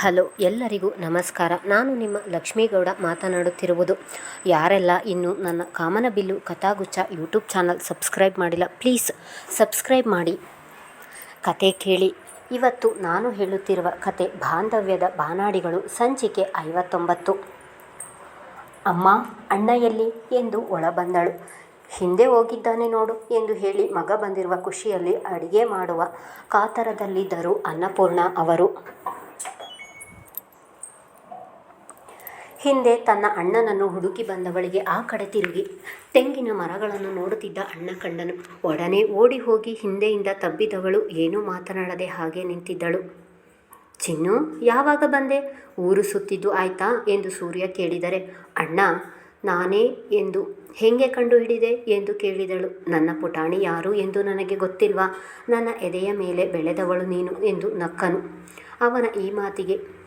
Hello, ಎಲ್ಲರಿಗೂ ನಮಸ್ಕಾರ. ನಾನು ನಿಮ್ಮ ಲಕ್ಷ್ಮೀಗೌಡ ಮಾತನಾಡುತ್ತಿರುವುದು. ಯಾರೆಲ್ಲ ಇನ್ನೂ ನನ್ನ Kamanabillu Kathaguccha YouTube channel subscribe ಮಾಡಿಲ್ಲ, ಪ್ಲೀಸ್ ಸಬ್ಸ್ಕ್ರೈಬ್ ಮಾಡಿ. ಕತೆ ಕೇಳಿ. ಇವತ್ತು ನಾನು ಹೇಳುತ್ತಿರುವ ಕತೆ ಬಾಂಧವ್ಯದ ಬಾನಾಡಿಗಳು ಸಂಚಿಕೆ ಐವತ್ತೊಂಬತ್ತು. ಅಮ್ಮ, ಅಣ್ಣ ಎಲ್ಲಿ ಎಂದು ಒಳಬಂದಳು. ಹಿಂದೆ ಹೋಗಿದ್ದಾನೆ ನೋಡು ಎಂದು ಹೇಳಿ ಮಗ ಬಂದಿರುವ ಖುಷಿಯಲ್ಲಿ ಅಡಿಗೆ ಮಾಡುವ ಕಾತರದಲ್ಲಿದ್ದರು ಅನ್ನಪೂರ್ಣ ಅವರು. ಹಿಂದೆ ತನ್ನ ಅಣ್ಣನನ್ನು ಹುಡುಕಿ ಬಂದವಳಿಗೆ ಆ ಕಡೆ ತಿರುಗಿ. ತೆಂಗಿನ ಮರಗಳನ್ನು ನೋಡುತ್ತಿದ್ದ ಅಣ್ಣ ಕಂಡನು. ಒಡನೆ ಓಡಿ ಹೋಗಿ ಹಿಂದೆಯಿಂದ ತಬ್ಬಿದವಳು ಏನೂ ಮಾತನಾಡದೆ ಹಾಗೆ ನಿಂತಿದ್ದಳು. ಚಿನ್ನು, ಯಾವಾಗ ಬಂದೆ? ಊರು ಸುತ್ತಿದ್ದು ಆಯ್ತಾ? ಎಂದು ಸೂರ್ಯ ಕೇಳಿದರೆ, ಅಣ್ಣ, ನಾನೇ ಎಂದು. ಹೆಂಗೆ ಕಂಡುಹಿಡಿದೆ? ಎಂದು ಕೇಳಿದಳು. ನನ್ನ ಪುಟಾಣಿ ಯಾರು ಎಂದು ನನಗೆ ಗೊತ್ತಿಲ್ವಾ? ನನ್ನ ಎದೆಯ ಮೇಲೆ ಬೆಳೆದವಳು ನೀನು ಎಂದು ನಕ್ಕನು. ಅವನ ಈ ಮಾತಿಗೆ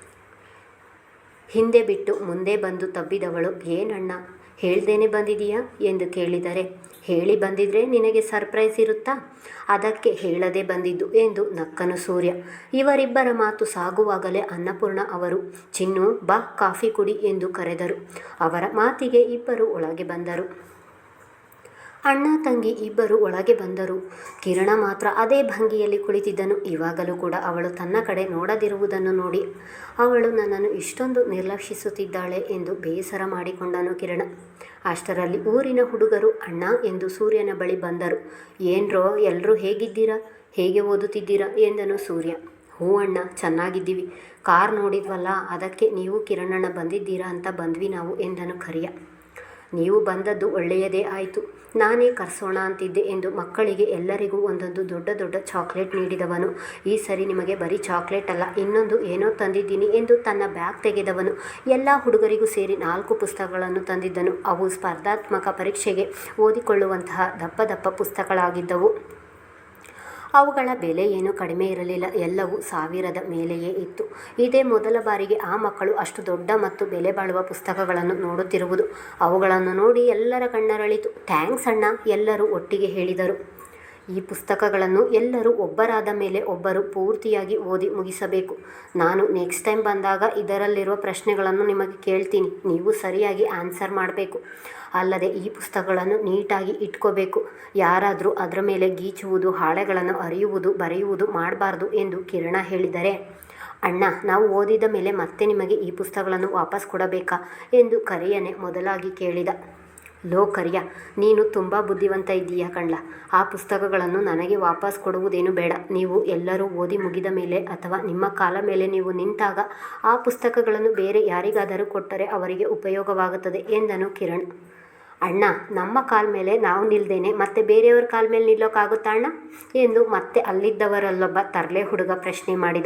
ಹಿಂದೆ ಬಿಟ್ಟು ಮುಂದೆ ಬಂದು ತಬ್ಬಿದವಳು, ಏನಣ್ಣ, ಹೇಳ್ದೇನೆ ಬಂದಿದೀಯಾ? ಎಂದು ಕೇಳಿದರೆ, ಹೇಳಿ ಬಂದಿದ್ರೆ ನಿನಗೆ ಸರ್ಪ್ರೈಸ್ ಇರುತ್ತಾ? ಅದಕ್ಕೆ ಹೇಳದೆ ಬಂದಿದ್ದು, ಎಂದು ನಕ್ಕನು ಸೂರ್ಯ. ಇವರಿಬ್ಬರ ಮಾತು ಸಾಗುವಾಗಲೇ ಅನ್ನಪೂರ್ಣ ಅವರು, ಚಿನ್ನು, ಬಾ, ಕಾಫಿ ಕುಡಿ, ಎಂದು ಕರೆದರು. ಅವರ ಮಾತಿಗೆ ಇಬ್ಬರು ಒಳಗೆ ಬಂದರು. ಅಣ್ಣ ತಂಗಿ ಇಬ್ಬರು ಒಳಗೆ ಬಂದರು. ಕಿರಣ ಮಾತ್ರ ಅದೇ ಭಂಗಿಯಲ್ಲಿ ಕುಳಿತಿದ್ದನು. ಇವಾಗಲೂ ಕೂಡ ಅವಳು ತನ್ನ ಕಡೆ ನೋಡದಿರುವುದನ್ನು ನೋಡಿ ಅವಳು ನನ್ನನ್ನು ಇಷ್ಟೊಂದು ನಿರ್ಲಕ್ಷಿಸುತ್ತಿದ್ದಾಳೆ ಎಂದು ಬೇಸರ ಮಾಡಿಕೊಂಡನು ಕಿರಣ. ಅಷ್ಟರಲ್ಲಿ ಊರಿನ ಹುಡುಗರು, ಅಣ್ಣ ಎಂದು ಸೂರ್ಯನ ಬಳಿ ಬಂದರು. ಏನ್ರೋ ಎಲ್ಲರೂ ಹೇಗಿದ್ದೀರಾ? ಹೇಗೆ ಓದುತ್ತಿದ್ದೀರಾ? ಎಂದನು ಸೂರ್ಯ. ಹೂ ಅಣ್ಣ, ಚೆನ್ನಾಗಿದ್ದೀವಿ. ಕಾರ್ ನೋಡಿದ್ವಲ್ಲ, ಅದಕ್ಕೆ ನೀವು ಕಿರಣಣ್ಣ ಬಂದಿದ್ದೀರಾ ಅಂತ ಬಂದ್ವಿ ನಾವು, ಎಂದನು ಕರಿಯ. ನೀವು ಬಂದದ್ದು ಒಳ್ಳೆಯದೇ ಆಯಿತು. ನಾನೇ ಕರೆಸೋಣ ಅಂತಿದ್ದೆ ಎಂದು ಮಕ್ಕಳಿಗೆ ಎಲ್ಲರಿಗೂ ಒಂದೊಂದು ದೊಡ್ಡ ದೊಡ್ಡ ಚಾಕ್ಲೇಟ್ ನೀಡಿದವನು. ಈ ಸರಿ ನಿಮಗೆ ಬರೀ ಚಾಕ್ಲೇಟ್ ಅಲ್ಲ, ಇನ್ನೊಂದು ಏನೋ ತಂದಿದ್ದೀನಿ ಎಂದು ತನ್ನ ಬ್ಯಾಗ್ ತೆಗೆದವನು. ಎಲ್ಲ ಹುಡುಗರಿಗೂ ಸೇರಿ ನಾಲ್ಕು ಪುಸ್ತಕಗಳನ್ನು ತಂದಿದ್ದನು. ಅವು ಸ್ಪರ್ಧಾತ್ಮಕ ಪರೀಕ್ಷೆಗೆ ಓದಿಕೊಳ್ಳುವಂತಹ ದಪ್ಪ ದಪ್ಪ ಪುಸ್ತಕಗಳಾಗಿದ್ದವು. ಅವುಗಳ ಬೆಲೆ ಏನೂ ಕಡಿಮೆ ಇರಲಿಲ್ಲ. ಎಲ್ಲವೂ ಸಾವಿರದ ಮೇಲೆಯೇ ಇತ್ತು. ಇದೇ ಮೊದಲ ಬಾರಿಗೆ ಆ ಮಕ್ಕಳು ಅಷ್ಟು ದೊಡ್ಡ ಮತ್ತು ಬೆಲೆ ಬಾಳುವ ಪುಸ್ತಕಗಳನ್ನು ನೋಡುತ್ತಿರುವುದು. ಅವುಗಳನ್ನು ನೋಡಿ ಎಲ್ಲರ ಕಣ್ಣರಳಿತು. ಥ್ಯಾಂಕ್ಸ್ ಅಣ್ಣ, ಎಲ್ಲರೂ ಒಟ್ಟಿಗೆ ಹೇಳಿದರು. ಈ ಪುಸ್ತಕಗಳನ್ನು ಎಲ್ಲರೂ ಒಬ್ಬರಾದ ಮೇಲೆ ಒಬ್ಬರು ಪೂರ್ತಿಯಾಗಿ ಓದಿ ಮುಗಿಸಬೇಕು. ನಾನು ನೆಕ್ಸ್ಟ್ ಟೈಮ್ ಬಂದಾಗ ಇದರಲ್ಲಿರುವ ಪ್ರಶ್ನೆಗಳನ್ನು ನಿಮಗೆ ಕೇಳ್ತೀನಿ. ನೀವು ಸರಿಯಾಗಿ ಆನ್ಸರ್ ಮಾಡಬೇಕು. ಅಲ್ಲದೆ ಈ ಪುಸ್ತಕಗಳನ್ನು ನೀಟಾಗಿ ಇಟ್ಕೋಬೇಕು. ಯಾರಾದರೂ ಅದರ ಮೇಲೆ ಗೀಚುವುದು, ಹಾಳೆಗಳನ್ನು ಅರಿಯುವುದು, ಬರೆಯುವುದು ಮಾಡಬಾರ್ದು ಎಂದು ಕಿರಣ ಹೇಳಿದರೆ, ಅಣ್ಣ, ನಾವು ಓದಿದ ಮೇಲೆ ಮತ್ತೆ ನಿಮಗೆ ಈ ಪುಸ್ತಕಗಳನ್ನು ವಾಪಸ್ ಕೊಡಬೇಕಾ? ಎಂದು ಕರಿಯನೆ ಮೊದಲಾಗಿ ಕೇಳಿದ. ಲೋ ಕರಿಯ, ನೀನು ತುಂಬ ಬುದ್ಧಿವಂತ ಇದ್ದೀಯ ಕಣ್ಲ? ಆ ಪುಸ್ತಕಗಳನ್ನು ನನಗೆ ವಾಪಸ್ ಕೊಡುವುದೇನು ಬೇಡ. ನೀವು ಎಲ್ಲರೂ ಓದಿ ಮುಗಿದ ಮೇಲೆ ಅಥವಾ ನಿಮ್ಮ ಕಾಲ ಮೇಲೆ ನೀವು ನಿಂತಾಗ ಆ ಪುಸ್ತಕಗಳನ್ನು ಬೇರೆ ಯಾರಿಗಾದರೂ ಕೊಟ್ಟರೆ ಅವರಿಗೆ ಉಪಯೋಗವಾಗುತ್ತದೆ ಎಂದನು ಕಿರಣ್. ಅಣ್ಣ, ನಮ್ಮ ಕಾಲ ಮೇಲೆ ನಾವು ನಿಲ್ದೇನೆ, ಮತ್ತೆ ಬೇರೆಯವ್ರ ಕಾಲ ಮೇಲೆ ನಿಲ್ಲೋಕ್ಕಾಗುತ್ತಾ ಅಣ್ಣ? ಎಂದು ಮತ್ತೆ ಅಲ್ಲಿದ್ದವರಲ್ಲೊಬ್ಬ ತರಲೆ ಹುಡುಗ ಪ್ರಶ್ನೆ ಮಾಡಿದ.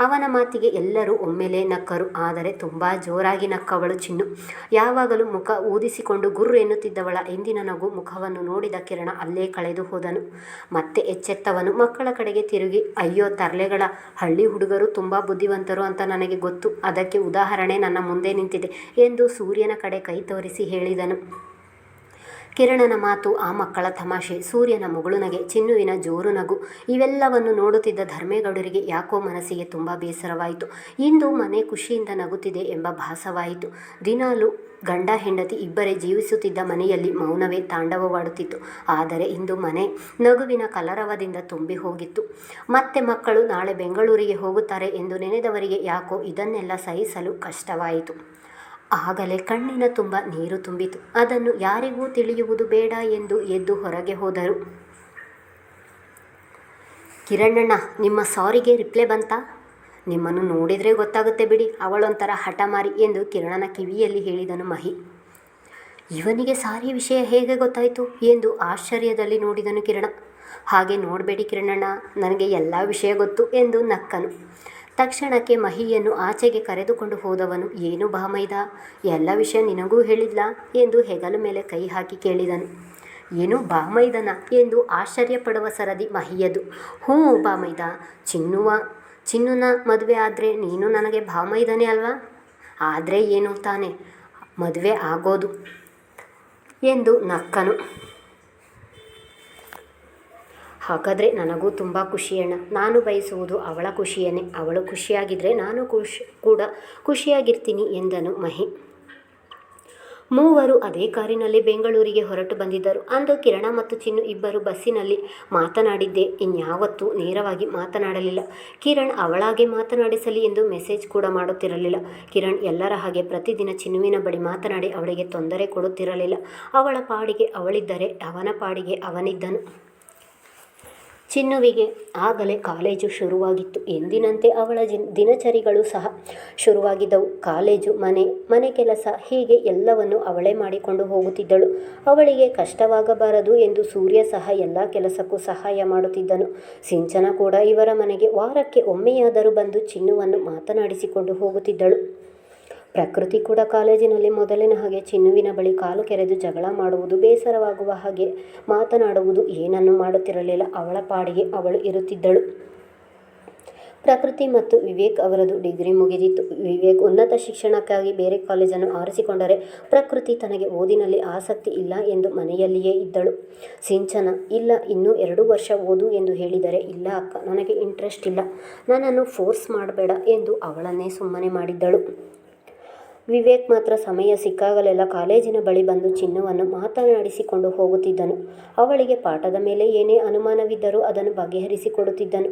ಅವನ ಮಾತಿಗೆ ಎಲ್ಲರೂ ಒಮ್ಮೆಲೇ ನಕ್ಕರು, ಆದರೆ ತುಂಬ ಜೋರಾಗಿ ನಕ್ಕವಳು ಚಿನ್ನು. ಯಾವಾಗಲೂ ಮುಖ ಊದಿಸಿಕೊಂಡು ಗುರ್ರು ಎನ್ನುತ್ತಿದ್ದವಳ ಎಂದಿನ ನಗು ಮುಖವನ್ನು ನೋಡಿದ ಕಿರಣ ಅಲ್ಲೇ ಕಳೆದು ಹೋದನು. ಮತ್ತೆ ಎಚ್ಚೆತ್ತವನು ಮಕ್ಕಳ ಕಡೆಗೆ ತಿರುಗಿ, ಅಯ್ಯೋ, ತರಲೆಗಳ, ಹಳ್ಳಿ ಹುಡುಗರು ತುಂಬ ಬುದ್ಧಿವಂತರು ಅಂತ ನನಗೆ ಗೊತ್ತು. ಅದಕ್ಕೆ ಉದಾಹರಣೆ ನನ್ನ ಮುಂದೆ ನಿಂತಿದೆ ಎಂದು ಸೂರ್ಯನ ಕಡೆ ಕೈ ತೋರಿಸಿ ಹೇಳಿದನು. ಕಿರಣನ ಮಾತು, ಆ ಮಕ್ಕಳ ತಮಾಷೆ, ಸೂರ್ಯನ ಮುಗುಳುನಗೆ, ಚಿನ್ನುವಿನ ಜೋರು ನಗು, ಇವೆಲ್ಲವನ್ನು ನೋಡುತ್ತಿದ್ದ ಧರ್ಮೇಗೌಡರಿಗೆ ಯಾಕೋ ಮನಸ್ಸಿಗೆ ತುಂಬ ಬೇಸರವಾಯಿತು. ಇಂದು ಮನೆ ಖುಷಿಯಿಂದ ನಗುತ್ತಿದೆ ಎಂಬ ಭಾಸವಾಯಿತು. ದಿನಾಲು ಗಂಡ ಹೆಂಡತಿ ಇಬ್ಬರೇ ಜೀವಿಸುತ್ತಿದ್ದ ಮನೆಯಲ್ಲಿ ಮೌನವೇ ತಾಂಡವವಾಡುತ್ತಿತ್ತು. ಆದರೆ ಇಂದು ಮನೆ ನಗುವಿನ ಕಲರವದಿಂದ ತುಂಬಿ ಹೋಗಿತ್ತು. ಮತ್ತೆ ಮಕ್ಕಳು ನಾಳೆ ಬೆಂಗಳೂರಿಗೆ ಹೋಗುತ್ತಾರೆ ಎಂದು ನೆನೆದವರಿಗೆ ಯಾಕೋ ಇದನ್ನೆಲ್ಲ ಸಹಿಸಲು ಕಷ್ಟವಾಯಿತು. ಆಗಲೇ ಕಣ್ಣಿನ ತುಂಬ ನೀರು ತುಂಬಿತು. ಅದನ್ನು ಯಾರಿಗೂ ತಿಳಿಯುವುದು ಬೇಡ ಎಂದು ಎದ್ದು ಹೊರಗೆ ಹೋದರು. ಕಿರಣಣ್ಣ, ನಿಮ್ಮ ಸಾರಿಗೆ ರಿಪ್ಲೈ ಬಂತಾ? ನಿಮ್ಮನ್ನು ನೋಡಿದರೆ ಗೊತ್ತಾಗುತ್ತೆ ಬಿಡಿ, ಅವಳೊಂಥರ ಹಠಮಾರಿ ಎಂದು ಕಿರಣನ ಕಿವಿಯಲ್ಲಿ ಹೇಳಿದನು ಮಹಿ. ಇವನಿಗೆ ಸಾರಿ ವಿಷಯ ಹೇಗೆ ಗೊತ್ತಾಯಿತು ಎಂದು ಆಶ್ಚರ್ಯದಲ್ಲಿ ನೋಡಿದನು ಕಿರಣ. ಹಾಗೆ ನೋಡಬೇಡಿ ಕಿರಣಣ್ಣ, ನನಗೆ ಎಲ್ಲ ವಿಷಯ ಗೊತ್ತು ಎಂದು ನಕ್ಕನು. ತಕ್ಷಣಕ್ಕೆ ಮಹಿಯನ್ನು ಆಚೆಗೆ ಕರೆದುಕೊಂಡು ಹೋದವನು, ಏನು ಬಾಮೈದ ಎಲ್ಲ ವಿಷಯ ನಿನಗೂ ಹೇಳಿಲ್ಲ? ಎಂದು ಹೆಗಲ ಮೇಲೆ ಕೈ ಹಾಕಿ ಕೇಳಿದನು. ಏನು ಬಾಮೈದನ ಎಂದು ಆಶ್ಚರ್ಯಪಡುವ ಸರದಿ ಮಹಿಯದು. ಹ್ಞೂ ಬಾಮೈದ ಚಿನ್ನುವ, ಚಿನ್ನುನ ಮದುವೆ ಆದರೆ ನೀನು ನನಗೆ ಬಾಮೈದನೇ ಅಲ್ವಾ? ಆದರೆ ಏನು ತಾನೆ, ಮದುವೆ ಆಗೋದು, ಎಂದು ನಕ್ಕನು. ಹಾಗಾದರೆ ನನಗೂ ತುಂಬ ಖುಷಿಯಣ್ಣ ನಾನು ಬಯಸುವುದು ಅವಳ ಖುಷಿಯನ್ನೇ. ಅವಳು ಖುಷಿಯಾಗಿದ್ದರೆ ನಾನು ಖುಷಿ ಕೂಡ ಖುಷಿಯಾಗಿರ್ತೀನಿ ಎಂದನು ಮಹಿ. ಮೂವರು ಅದೇ ಕಾರಿನಲ್ಲಿ ಬೆಂಗಳೂರಿಗೆ ಹೊರಟು ಬಂದಿದ್ದರು. ಅಂದು ಕಿರಣ ಮತ್ತು ಚಿನ್ನು ಇಬ್ಬರು ಬಸ್ಸಿನಲ್ಲಿ ಮಾತನಾಡಿದ್ದೆ. ಇನ್ಯಾವತ್ತೂ ನೇರವಾಗಿ ಮಾತನಾಡಲಿಲ್ಲ. ಕಿರಣ್ ಅವಳಾಗೆ ಮಾತನಾಡಿಸಲಿ ಎಂದು ಮೆಸೇಜ್ ಕೂಡ ಮಾಡುತ್ತಿರಲಿಲ್ಲ. ಕಿರಣ್ ಎಲ್ಲರ ಹಾಗೆ ಪ್ರತಿದಿನ ಚಿನ್ನುವಿನ ಬಳಿ ಮಾತನಾಡಿ ಅವಳಿಗೆ ತೊಂದರೆ ಕೊಡುತ್ತಿರಲಿಲ್ಲ. ಅವಳ ಪಾಡಿಗೆ ಅವಳಿದ್ದರೆ ಅವನ ಪಾಡಿಗೆ ಅವನಿದ್ದನು. ಚಿನ್ನುವಿಗೆ ಆಗಲೇ ಕಾಲೇಜು ಶುರುವಾಗಿತ್ತು. ಎಂದಿನಂತೆ ಅವಳ ಜಿನ್ ದಿನಚರಿಗಳು ಸಹ ಶುರುವಾಗಿದ್ದವು. ಕಾಲೇಜು, ಮನೆ ಮನೆ ಕೆಲಸ ಹೀಗೆ ಎಲ್ಲವನ್ನು ಅವಳೇ ಮಾಡಿಕೊಂಡು ಹೋಗುತ್ತಿದ್ದಳು. ಅವಳಿಗೆ ಕಷ್ಟವಾಗಬಾರದು ಎಂದು ಸೂರ್ಯ ಸಹ ಎಲ್ಲ ಕೆಲಸಕ್ಕೂ ಸಹಾಯ ಮಾಡುತ್ತಿದ್ದನು. ಸಿಂಚನ ಕೂಡ ಇವರ ಮನೆಗೆ ವಾರಕ್ಕೆ ಒಮ್ಮೆಯಾದರೂ ಬಂದು ಚಿನ್ನುವನ್ನು ಮಾತನಾಡಿಸಿಕೊಂಡು ಹೋಗುತ್ತಿದ್ದಳು. ಪ್ರಕೃತಿ ಕೂಡ ಕಾಲೇಜಿನಲ್ಲಿ ಮೊದಲಿನ ಹಾಗೆ ಚಿನ್ನುವಿನ ಬಳಿ ಕಾಲು ಕೆರೆದು ಜಗಳ ಮಾಡುವುದು ಬೇಸರವಾಗುವ ಹಾಗೆ ಮಾತನಾಡುವುದು ಏನನ್ನು ಮಾಡುತ್ತಿರಲಿಲ್ಲ. ಅವಳ ಪಾಡಿಗೆ ಅವಳು ಇರುತ್ತಿದ್ದಳು. ಪ್ರಕೃತಿ ಮತ್ತು ವಿವೇಕ್ ಅವರದು ಡಿಗ್ರಿ ಮುಗಿದಿತ್ತು. ವಿವೇಕ್ ಉನ್ನತ ಶಿಕ್ಷಣಕ್ಕಾಗಿ ಬೇರೆ ಕಾಲೇಜನ್ನು ಆರಿಸಿಕೊಂಡರೆ ಪ್ರಕೃತಿ ತನಗೆ ಓದಿನಲ್ಲಿ ಆಸಕ್ತಿ ಇಲ್ಲ ಎಂದು ಮನೆಯಲ್ಲಿಯೇ ಇದ್ದಳು. ಸಿಂಚನ, ಇಲ್ಲ, ಇನ್ನೂ ಎರಡು ವರ್ಷ ಓದು ಎಂದು ಹೇಳಿದರೆ, ಇಲ್ಲ ಅಕ್ಕ, ನನಗೆ ಇಂಟ್ರೆಸ್ಟ್ ಇಲ್ಲ. ನನ್ನನ್ನು ಫೋರ್ಸ್ ಮಾಡಬೇಡ ಎಂದು ಅವಳನ್ನೇ ಸುಮ್ಮನೆ ಮಾಡಿದ್ದಳು. ವಿವೇಕ್ ಮಾತ್ರ ಸಮಯ ಸಿಕ್ಕಾಗಲೆಲ್ಲ ಕಾಲೇಜಿನ ಬಳಿ ಬಂದು ಚಿನ್ನವನ್ನು ಮಾತನಾಡಿಸಿಕೊಂಡು ಹೋಗುತ್ತಿದ್ದನು. ಅವಳಿಗೆ ಪಾಠದ ಮೇಲೆ ಏನೇ ಅನುಮಾನವಿದ್ದರೂ ಅದನ್ನು ಬಗೆಹರಿಸಿಕೊಡುತ್ತಿದ್ದನು.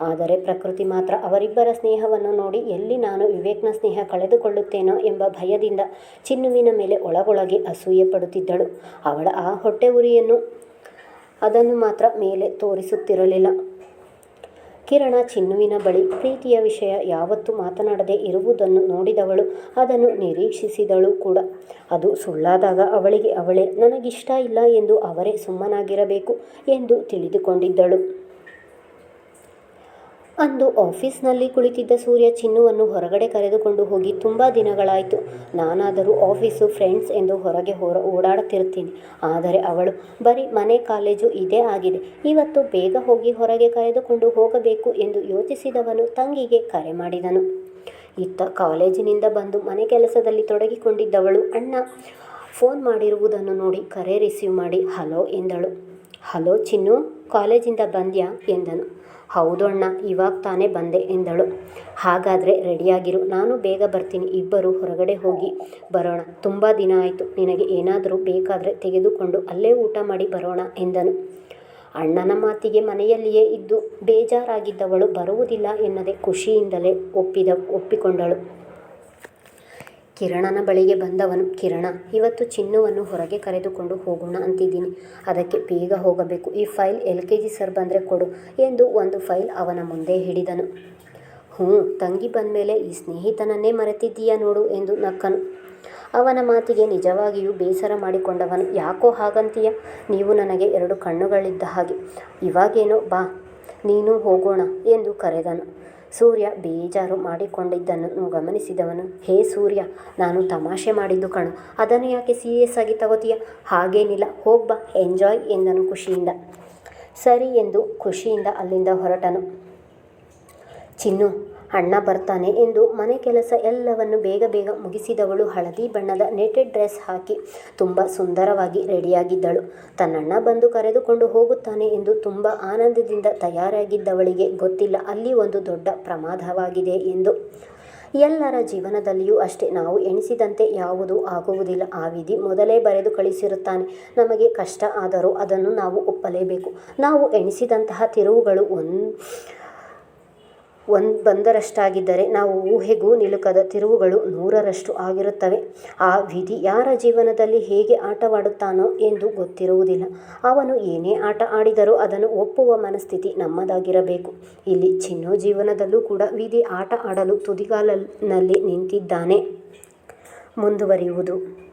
ಆದರೆ ಪ್ರಕೃತಿ ಮಾತ್ರ ಅವರಿಬ್ಬರ ಸ್ನೇಹವನ್ನು ನೋಡಿ ಎಲ್ಲಿ ನಾನು ವಿವೇಕ್ನ ಸ್ನೇಹ ಕಳೆದುಕೊಳ್ಳುತ್ತೇನೋ ಎಂಬ ಭಯದಿಂದ ಚಿನ್ನುವಿನ ಮೇಲೆ ಒಳಗೊಳಗೆ ಅಸೂಯೆ ಪಡುತ್ತಿದ್ದಳು ಅವಳ ಆ ಹೊಟ್ಟೆ ಉರಿಯನ್ನು ಅದನ್ನು ಮಾತ್ರ ಮೇಲೆ ತೋರಿಸುತ್ತಿರಲಿಲ್ಲ. ಕಿರಣ ಚಿನ್ನುವಿನ ಬಳಿ ಪ್ರೀತಿಯ ವಿಷಯ ಯಾವತ್ತೂ ಮಾತನಾಡದೆ ಇರುವುದನ್ನು ನೋಡಿದವಳು, ಅದನ್ನು ನಿರೀಕ್ಷಿಸಿದಳು ಕೂಡ. ಅದು ಸುಳ್ಳಾದಾಗ ಅವಳಿಗೆ, ಅವಳೇ, ನನಗಿಷ್ಟ ಇಲ್ಲ ಎಂದು ಅವರೇ ಸುಮ್ಮನಾಗಿರಬೇಕು ಎಂದು ತಿಳಿದುಕೊಂಡಿದ್ದಳು. ಅಂದು ಆಫೀಸ್ನಲ್ಲಿ ಕುಳಿತಿದ್ದ ಸೂರ್ಯ ಚಿನ್ನುವನ್ನು ಹೊರಗಡೆ ಕರೆದುಕೊಂಡು ಹೋಗಿ, ತುಂಬ ದಿನಗಳಾಯಿತು. ನಾನಾದರೂ ಆಫೀಸು ಫ್ರೆಂಡ್ಸ್ ಎಂದು ಹೊರಗೆ ಹೊರ, ಓಡಾಡುತ್ತಿರುತ್ತೀನಿ. ಆದರೆ ಅವಳು, ಬರೀ ಮನೆ ಕಾಲೇಜು ಇದೇ ಆಗಿದೆ. ಇವತ್ತು ಬೇಗ ಹೋಗಿ ಹೊರಗೆ ಕರೆದುಕೊಂಡು ಹೋಗಬೇಕು ಎಂದು ಯೋಚಿಸಿದವನು ತಂಗಿಗೆ ಕರೆ ಮಾಡಿದನು. ಇತ್ತ ಕಾಲೇಜಿನಿಂದ ಬಂದು ಮನೆ ಕೆಲಸದಲ್ಲಿ ತೊಡಗಿಕೊಂಡಿದ್ದವಳು ಅಣ್ಣ ಫೋನ್ ಮಾಡಿರುವುದನ್ನು ನೋಡಿ ಕರೆ ರಿಸೀವ್ ಮಾಡಿ, ಹಲೋ ಎಂದಳು. ಹಲೋ ಚಿನ್ನು, ಕಾಲೇಜಿಂದ ಬಂದ್ಯಾ? ಎಂದನು. ಹೌದು ಅಣ್ಣ, ಇವಾಗ ತಾನೇ ಬಂದೆ ಎಂದಳು. ಹಾಗಾದರೆ ರೆಡಿಯಾಗಿರು, ನಾನು ಬೇಗ ಬರ್ತೀನಿ, ಇಬ್ಬರು ಹೊರಗಡೆ ಹೋಗಿ ಬರೋಣ. ತುಂಬ ದಿನ ಆಯಿತು, ನಿನಗೆ ಏನಾದರೂ ಬೇಕಾದರೆ ತೆಗೆದುಕೊಂಡು ಅಲ್ಲೇ ಊಟ ಮಾಡಿ ಬರೋಣ ಎಂದನು. ಅಣ್ಣನ ಮಾತಿಗೆ ಮನೆಯಲ್ಲಿಯೇ ಇದ್ದು ಬೇಜಾರಾಗಿದ್ದವಳು ಬರುವುದಿಲ್ಲ ಎನ್ನದೆ ಖುಷಿಯಿಂದಲೇ ಒಪ್ಪಿದ, ಒಪ್ಪಿಕೊಂಡಳು. ಕಿರಣನ ಬಳಿಗೆ ಬಂದವನು ಕಿರಣ. ಇವತ್ತು ಚಿನ್ನುವನ್ನು ಹೊರಗೆ ಕರೆದುಕೊಂಡು ಹೋಗೋಣ ಅಂತಿದ್ದೀನಿ. ಅದಕ್ಕೆ ಬೇಗ ಹೋಗಬೇಕು. ಈ file L K G sir ಬಂದರೆ ಕೊಡು ಎಂದು ಒಂದು ಫೈಲ್ ಅವನ ಮುಂದೆ ಹಿಡಿದನು. ಹ್ಞೂ, ತಂಗಿ ಬಂದಮೇಲೆ ಈ ಸ್ನೇಹಿತನನ್ನೇ ಮರೆತಿದ್ದೀಯಾ ನೋಡು ಎಂದು ನಕ್ಕನು. ಅವನ ಮಾತಿಗೆ ನಿಜವಾಗಿಯೂ ಬೇಸರ ಮಾಡಿಕೊಂಡವನು. ಯಾಕೋ ಹಾಗಂತೀಯ? ನೀವು ನನಗೆ ಎರಡು ಕಣ್ಣುಗಳಿದ್ದ ಹಾಗೆ. ಇವಾಗೇನೋ ಬಾ, ನೀನು ಹೋಗೋಣ ಎಂದು ಕರೆದನು. ಸೂರ್ಯ ಬೇಜಾರು ಮಾಡಿಕೊಂಡಿದ್ದನ್ನು ಗಮನಿಸಿದವನು, ಹೇ ಸೂರ್ಯ, ನಾನು ತಮಾಷೆ ಮಾಡಿದ್ದು ಕಣು, ಅದನ್ನು ಯಾಕೆ ಸೀರಿಯಸ್ ಆಗಿ ತಗೋತೀಯ? ಹಾಗೇನಿಲ್ಲ ಹೋಗ್ಬಾ ಎಂಜಾಯ್ ಎಂದನು ಖುಷಿಯಿಂದ. ಸರಿ ಎಂದು ಖುಷಿಯಿಂದ ಅಲ್ಲಿಂದ ಹೊರಟನು. ಚಿನ್ನು ಅಣ್ಣ ಬರ್ತಾನೆ ಎಂದು ಮನೆ ಕೆಲಸ ಎಲ್ಲವನ್ನು ಬೇಗ ಬೇಗ ಮುಗಿಸಿದವಳು ಹಳದಿ ಬಣ್ಣದ ನೆಟೆಡ್ ಡ್ರೆಸ್ ಹಾಕಿ ತುಂಬ ಸುಂದರವಾಗಿ ರೆಡಿಯಾಗಿದ್ದಳು. ತನ್ನಣ್ಣ ಬಂದು ಕರೆದುಕೊಂಡು ಹೋಗುತ್ತಾನೆ ಎಂದು ತುಂಬ ಆನಂದದಿಂದ ತಯಾರಾಗಿದ್ದವಳಿಗೆ ಗೊತ್ತಿಲ್ಲ ಅಲ್ಲಿ ಒಂದು ದೊಡ್ಡ ಪ್ರಮಾದವಾಗಿದೆ ಎಂದು. ಎಲ್ಲರ ಜೀವನದಲ್ಲಿಯೂ ಅಷ್ಟೇ ನಾವು ಎಣಿಸಿದಂತೆ ಯಾವುದೂ ಆಗುವುದಿಲ್ಲ. ಆ ವಿಧಿ ಮೊದಲೇ ಬರೆದು ಕಳಿಸಿರುತ್ತಾನೆ. ನಮಗೆ ಕಷ್ಟ ಆದರೂ ಅದನ್ನು ನಾವು ಒಪ್ಪಲೇಬೇಕು. ನಾವು ಎಣಿಸಿದಂತಹ ತಿರುವುಗಳು ಒಂದು ಒಂದು ಬಂದರಷ್ಟಾಗಿದ್ದರೆ ನಾವು ಊಹೆಗೂ ನಿಲುಕದ ತಿರುವುಗಳು ನೂರರಷ್ಟು ಆಗಿರುತ್ತವೆ. ಆ ವಿಧಿ ಯಾರ ಜೀವನದಲ್ಲಿ ಹೇಗೆ ಆಟವಾಡುತ್ತಾನೋ ಎಂದು ಗೊತ್ತಿರುವುದಿಲ್ಲ. ಅವನು ಏನೇ ಆಟ ಆಡಿದರೂ ಅದನ್ನು ಒಪ್ಪುವ ಮನಸ್ಥಿತಿ ನಮ್ಮದಾಗಿರಬೇಕು. ಇಲ್ಲಿ ಚಿನ್ನೋ ಜೀವನದಲ್ಲೂ ಕೂಡ ವಿಧಿ ಆಟ ಆಡಲು ತುದಿಗಾಲಲ್ಲಿ ನಿಂತಿದ್ದಾನೆ. ಮುಂದುವರಿಯುವುದು.